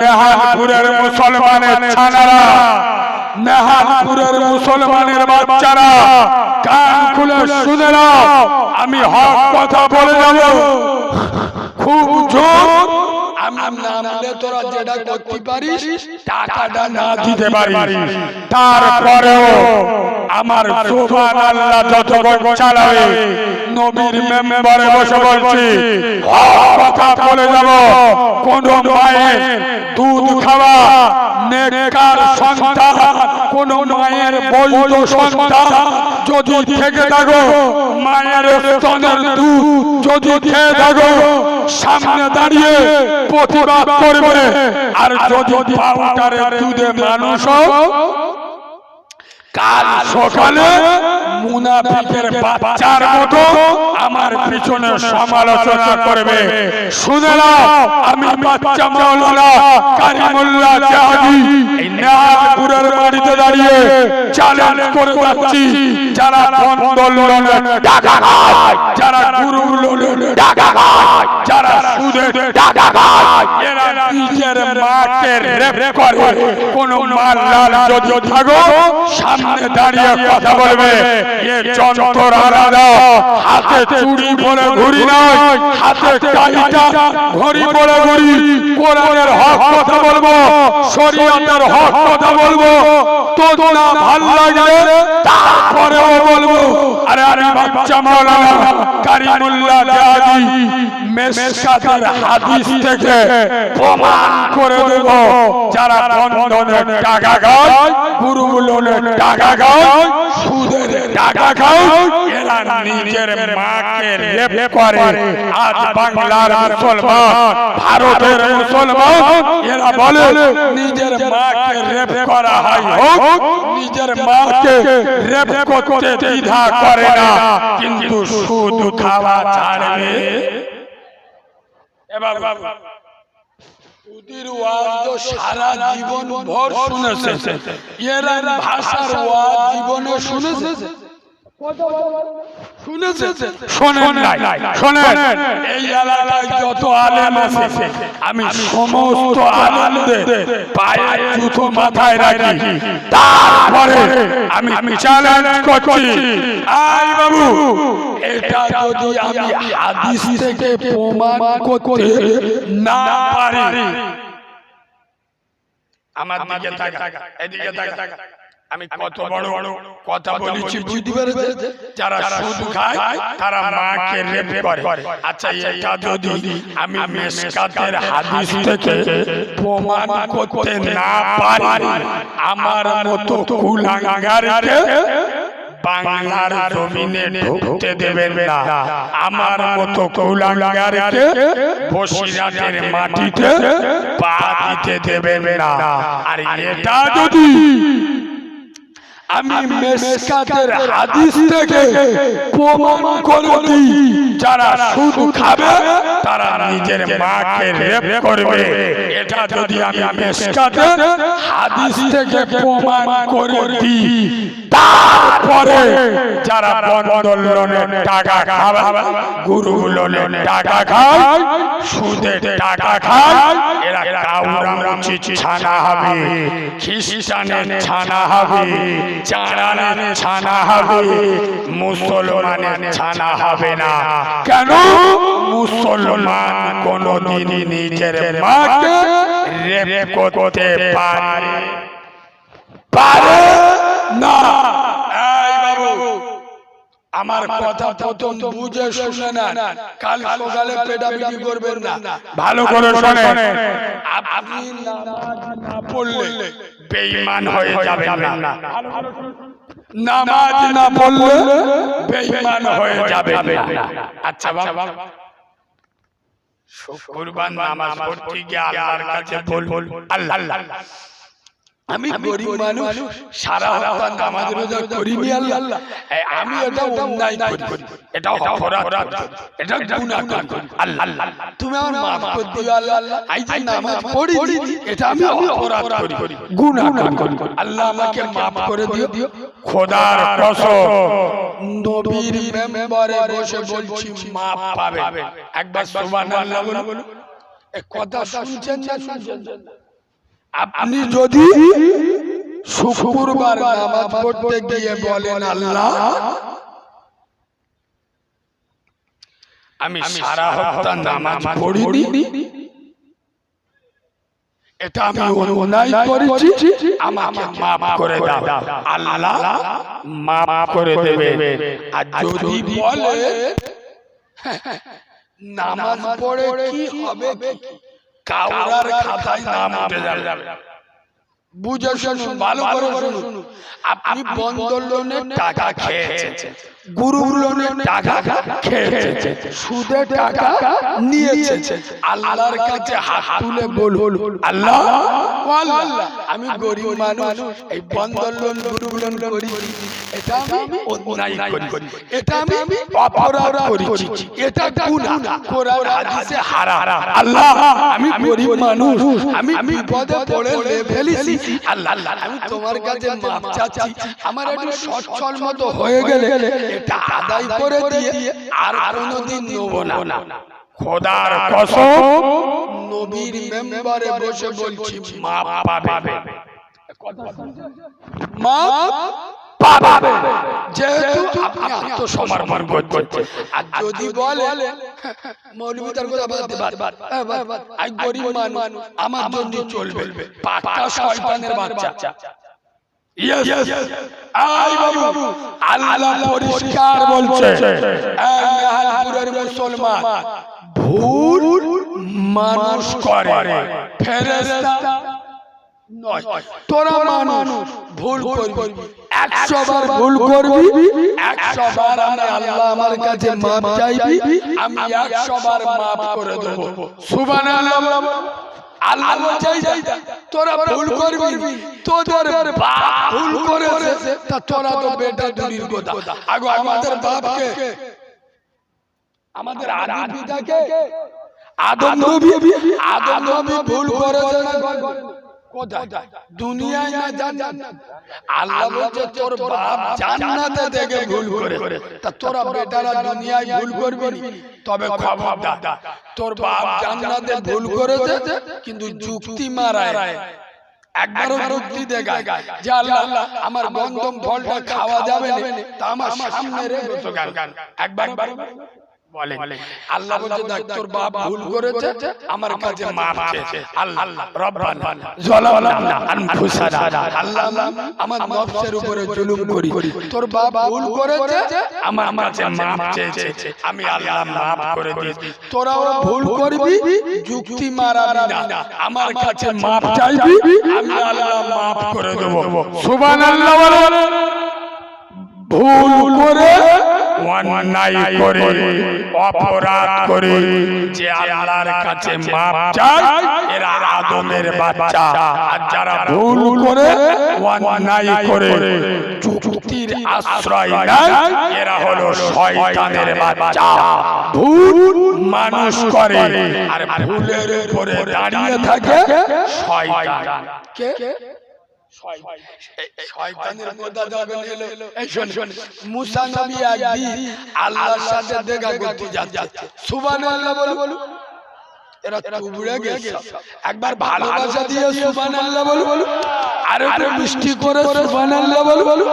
নেহানপুরের মুসলমানের ছানারা নেহাদপুরের মুসলমানের বাচ্চারা, কান খুলে শুনে নাও, আমি হক কথা বলে যাব খুব জোর আমি নামলে তোরা যেটা করতে পারিস টাকাটা না না দিতে পারি তারপরেও আমার আল্লাহ যতক্ষণ চালাবে নবীর মেম্বারে বসে বলছি কথা বলে যাব। কোন মায়ের দুধ খাওয়া নেকার সন্তান। কোন মায়ের বৈধ সন্তান যদি থেকে থাকো মায়ের স্তনের দুধ যদি খেয়ে থাকো সামনে দাঁড়িয়ে প্রতিবাদ করবে। আর যদি পাউডারের দুধে মানুষ কাল সকালে মুনাফিকের বাচ্চার মতো আমার পিছনে সমালোচনা করবে। শুনে নাও আমি বাচ্চা মাওলানা কারিমুল্লাহ জাহাদি এই নাগপুরের বাড়িতে দাঁড়িয়ে চ্যালেঞ্জ করে যাচ্ছি। যারা বন্দর টাকা খায় যারা গুরু টাকা খায় যারা সুদে টাকা নিজের মাকে রেপ করে। কোন মাল্লাল যদি থাকো সামনে দাঁড়িয়ে কথা বলবে। এ যন্ত্র আলাদা হাতে চুড়ি পরে ঘুরি নয় হাতে ঘড়ি পরে ঘুরি কোরআনের হক কথা বলব। শরীয়তের হক কথা বলব। তো না ভালো লাগলে তারপরেও বলব। আরে আরে বাচ্চা মাওলানা কারিমুল্লাহ হাদিস। থেকে প্রমাণ করে দেব। যারা বন্ধনের টাকা খায় গুরুগুলোনের টাকা খায় সুদের টাকা খায় এরা নিজের মাকে রেপ করে। আজ বাংলার মুসলমান, ভারতের মুসলমান, এরা বলে, নিজের মাকে রেপ করা হয় হোক, নিজের মাকে রেপ করতে দ্বিধা করে না। কিন্তু সুদ খাওয়া ছাড়বে? এবার সুদের ওয়াজ তো সারা জীবন ভর শুনেছে। এরা ভাষার ওয়াজ জীবনে শুনেছে। শুনেছে শোনেন নাই। শোনেন। এই এলাকায় যত আলেম আছে আমি সমস্ত আলেমদের পায়ে জুতো মাথায় রাখি। তারপরে আমি আমি চ্যালেঞ্জ করছি। আই বাবু এটা যদি আমি হাদিস থেকে প্রমাণ করতে না পারি। আমার দিকে তাকা এদিকে তাকা আমি কত বড় বড় কথা বলেছি বুঝতে পেরেছে যারা সুদ খায় তারা মাকে রেপ করে। আচ্ছা এটা যদি আমি মেশকাতের হাদিস থেকে প্রমাণ করতে না পারি আমার মতো কুলাঙ্গারকে বাংলার জমিনে ঢুকতে দেবেন না। আমার মতো কৌলাঙ্গারকে বসিরাটের মাটিতে পা দিতে দেবেন না। আর এটা যদি আমি মেসকাতের হাদিস থেকে প্রমাণ করে দিই। যারা শুধু খাবে তারা নিজের মাকে রেপ করবে। এটা যদি আমি মেসকাতের হাদিস থেকে প্রমাণ করে দিই। তারপরে যারা বন্ধন লোনের টাকা খাবে গুরু লোনের টাকা খায় সুদে টাকা খায় এরা কাউরাম চিচি ছানা হবে খ্রিস্টানের ছানা হবে চাঁড়ানের ছানা হবে মুসলমানের ছানা হবে না। কেন? মুসলমান কোনদিন নিজের মাকে রেপ করতে পারে না এই বাবু আমার কথা প্রথম বুঝে শুনে না কাল সকালে পেটাপিটি করবেন না। ভালো করে শোনেন। আপনি নামাজ না পড়লে বেঈমান হয়ে যাবেন না। নামাজ না পড়লে বেঈমান হয়ে যাবেন না। আচ্ছা বাবা শুক্রবার নামাজ পড়তে গিয়ে আল্লাহর কাছে বলব আল্লাহ আল্লাহ। আমি গরিব মানুষ সারা হপ্তাহ নামাজ রোজা করিনি আল্লাহ। আমি এটা অন্যায় করি। এটা অপরাধ এটা গুনাহ করি। আল্লাহ তুমি আমার মাফ করে দিও আল্লাহ। আই যে নামাজ পড়ি এটা আমি অপরাধ করি। গুনাহ করি। আল্লাহ আমাকে মাফ করে দিও। খোদার কসম। নবীর মেম্বারে বসে বলছি মাফ পাবে। একবার সুবহানাল্লাহ বলুন। কথা শুনছেন না। শুনছেন না? আপনি যদি শুক্রবার নামাজ পড়তে গিয়ে বলেন আল্লাহ আমি সারা হপ্তাহ নামাজ পড়িনি। এটা আমি অন্যায় করেছি। আমাকে মাফ করে দাও। আল্লাহ মাফ করে দেবে। আর যদি বলে নামাজ পড়ে কি হবে কি? কাউরার খাতায় নাম উঠে যাবে। বুঝে শুনুন ভালো করে শুনুন। আপনি বন্ধন লোনের টাকা খেয়েছেন। গুরু লোনের টাকা খেয়েছেন। সুদে টাকা নিয়েছেন। আল্লাহর কাছে হাত তুলে বলুন আল্লাহ আমি গরিব মানুষ এই বন্ধন লোন গুরু লোন করি। এটা আমি অন্যায় করি। এটা আমি অপরাধ করেছি এটা গুনাহ। কোরআন হাদিসে হারাম। আল্লাহ আমি গরিব মানুষ। আমি বিপদে পড়ে ফেলেছি আল্লাহ আল্লাহ আমি তোমার কাছে মাপ চাচ্ছি। আমার একটু সচ্ছল মতো হয়ে গেলে এটা আদায় করে দিয়ে আর কোনোদিন নেব না। খোদার কসম নবীর মেম্বারে বসে বলছি মাপ পাবে। মাপ? পাবে যেহেতু আপনি আত্মসমর্পণ করছেন। আর যদি বলে মৌলবী তার কথা বাদ বাদ বাদ বাদ, বাদ। আমি গরিব মানুষ আমার জন্য চলবে। শয়তানের বাচ্চা। মুসলমান ভুল মানুষ করে। নয়। তোরা মানুষ ভুল করবি। একশো বার ভুল করবি একশো বার আমি আল্লাহ আমার কাছে মাপ চাইবি আমি একশো বার মাপ করে দেবো। সুবহানাল্লাহ। আল্লাহ বলছে তোরা ভুল করবি। তোদের বাপ ভুল করেছে। তা তোরা তো বেটা দূরের কথা আগো আমাদের বাপকে। আমাদের আদি পিতাকে। আদম নবী আদম নবী ভুল করেছে। না কোথায়? দুনিয়ায় না জান্নাত? আল্লাহ বলছে তোর বাপ জান্নাতে থেকে ভুল করে। তা তোরা বেটারা দুনিয়ায় ভুল করবি। তবে খবরদার। তোর বাপ জান্নাতে ভুল করেছে কিন্তু যুক্তি মারায়। দেখায় যে আল্লাহ আমার গন্ধম ফলটা খাওয়া যাবে না। তা আমার সামনে কেন? একবার বলে আল্লাহ বলছে দেখ তোর বাপ ভুল করেছে আমার কাছে মাপ চেয়েছে। আল্লাহ রব্বানা যালামনা আনফুসানা। আল্লাহ আমার নফসের উপরে জুলুম করি। তোর বাপ ভুল করেছে আমার কাছে মাপ চেয়েছে। আমি আল্লাহ মাপ করে দিয়েছি। তোরাও ভুল করবি যুক্তি মারাবি না। আমার কাছে মাপ চাইবি? আমি আল্লাহ মাপ করে দেব। সুবহানাল্লাহ বলেন। ভুল করে অন্যায় করে, অপরাধ করে, যে আল্লাহর কাছে মাপ চায় এরা আদমের বাচ্চা। আর যারা ভুল করে, অন্যায় করে যুক্তির আশ্রয় নেয়, এরা হলো শয়তানের বাচ্চা। ভুল মানুষ করে, আর ভুলের উপরে দাঁড়িয়ে থাকে শয়তান। কে? শয়তানের কথা যখন এলো এই শোন শোন মুসা নবী একদিন আল্লাহর সাথে দেখা করতে যাচ্ছে। সুবহানাল্লাহ বলো বলো। এরা তুবড়ে গেছে। একবার ভালোবাসা দিয়ে সুবহানাল্লাহ বলো বলো। আর একটু মিষ্টি করে সুবহানাল্লাহ বলো বলো।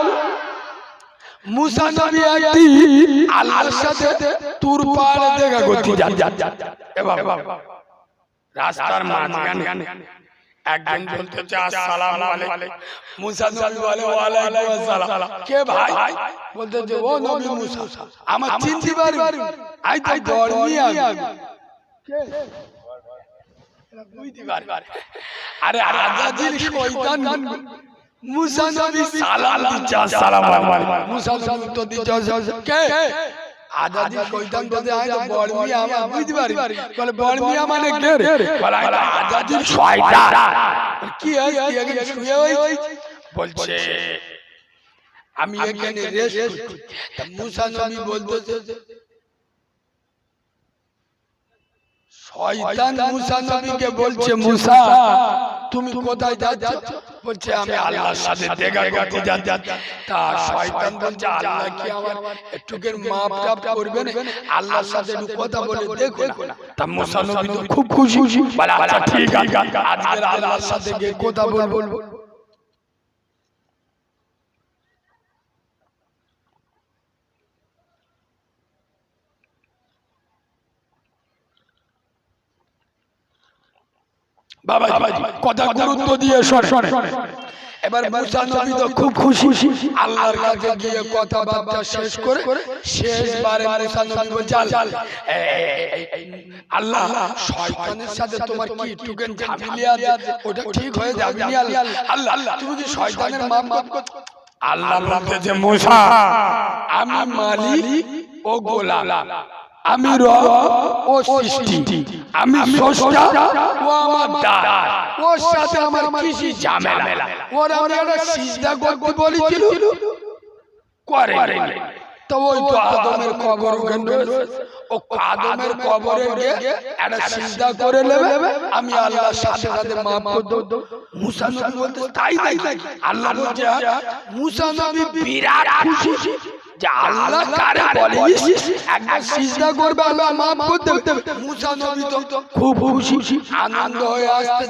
মুসা নবী একদিন আল্লাহর সাথে তুর পাড়ে দেখা করতে যাচ্ছে। এবার রাস্তার মাঝখানে একজন বলতেছে আসসালামু আলাইকুম। মুসা নবী বলে ওয়ালাইকুম আসসালাম কে ভাই? বলতেছে ও নবী মুসা। আমার চিনতে আই তো আমি কে? বুঝতে আরে আজাদির শয়তান। মুসা নবী সালাম দিচ্ছে আসসালামু আলাইকুম। মুসা নবী উত্তর দিচ্ছে কে? আজাদি শয়তান বলতে আই তো বর্মি আমার বুঝতে পারবি বলে বর্মি মানে কে রে? বলে আই শয়তান কি শুয়ে বলছে আমি এখানে রেস্ট করছি। তা মুসা নবী বলতেছে শয়তান মুসা নবীকে বলছে মুসা তুমি কোথায় যাচ্ছ? বলছে আমি আল্লাহর সাথে দেখা করতে যাচ্ছি। তা শয়তান বলছে আল্লাহ কি আমার একটুকের মাপ টাপ করবে না? আল্লাহর সাথে কথা বলে দেখো তা মুসা নবী তো খুব খুশি। বলে আচ্ছা ঠিক আছে আজকে আল্লাহর সাথে গিয়ে কথা বলব। বাবা কথা গুরুত্ব দিয়ে শোনে এবার মুসা নবী তো খুব খুশি। আল্লাহর কাছে গিয়ে কথাবার্তা শেষ করে শেষবারে মুসা নবী বলছে আল্লাহ আল্লাহ শয়তানের সাথে তোমার কি টুকেন ঝামেলি আছে? ওটা ঠিক হয়ে যাবে আল্লাহ? আল্লাহ তুমি কি শয়তানের মাপ করতে আল্লাহ বলতেছে মুসা আমি মালিক ও গোলাম। আমি রব ও সৃষ্টি। আমি স্রষ্টা ও আমার দাতা ওর সাথে আমার কিছু ঝামেলা। ওর আমি একটা সিজদা করতে বলেছিল। করে তো ওই তো আদমের কবর ওখানে ও আদমের কবরে গিয়ে একটা সিজদা করে নেবে। আমি আল্লাহর সাথে সাথে মাফ করে মুসা নবী বলতে তাই আল্লাহ বলছে, মুসা নবী বিরাট খুশি। যে আল্লাহ কারে বলিস একবার সিজদা করবে আল্লাহ মাফ করে মুসা নবী তো খুব খুশি। আনন্দ হয়ে আসতে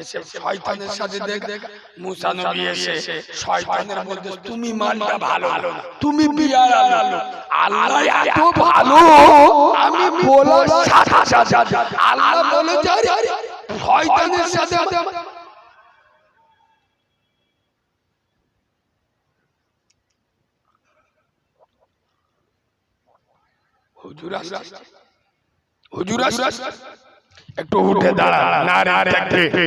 এসে শয়তানের সাথে দেখ। মুসা নবী এসে শয়তানের মধ্যে তুমি মানটা ভালো। তুমি বিয়ার আল্লাহ এত ভালো। আমি বলার সাথে সাথে আল্লাহ বলে যারে শয়তানের সাথে হুজুর আসছে। হুজুর আসছে। একটু উঠে দাঁড়া না রে